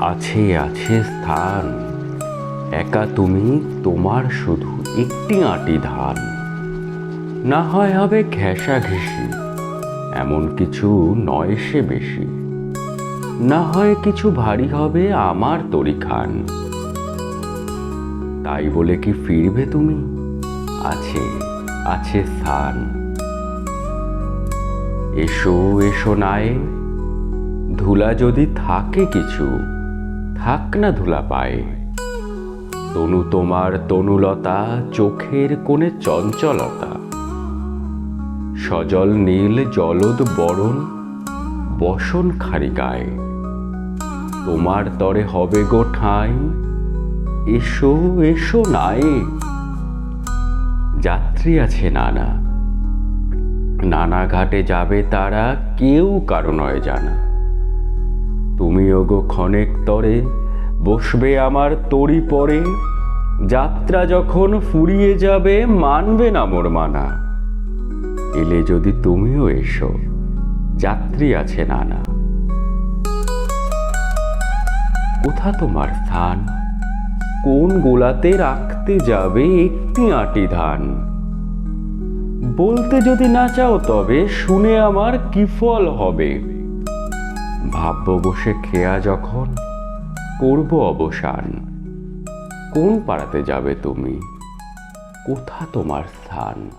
আছে আছে স্থান। একা তুমি তোমার শুধু একটি আঁটি ধান। না হয় হবে ঘেঁষা ঘেঁষি এমন কিছু নয় সে বেশি। না হয় কিছু ভারী হবে আমার তরি খান তাই বলে কি ফিরবে তুমি? আছে আছে স্থান। এসো এসো নাই ধুলা যদি থাকে কিছু থাক না ধুলা পায়। তনু তোমার তনুলতা, চোখের কোণে চঞ্চলতা। সজল নীল জলদ বরণ, বসন খারিকায় তোমার তরে হবে গো ঠাঁই, এসো এসো নাই যাত্রী আছে নানা। নানা ঘাটে যাবে তারা, কেউ কারও নয় জানা। তুমিও গো ক্ষণেক তরে বসবে আমার তরি পরে। যাত্রা যখন ফুরিয়ে যাবে, মানবে না মোর মানা। এলে যদি তুমিও এসো, যাত্রী আছে নানা। কোথা তোমার স্থান? কোন গোলাতে রাখতে যাবে একটি আঁটি ধান? বলতে যদি না চাও তবে শুনে আমার কি ফল হবে? ভাবব বসে খেয়া যখন করব অবসান। কোন পাড়াতে যাবে তুমি? কোথা তোমার স্থান?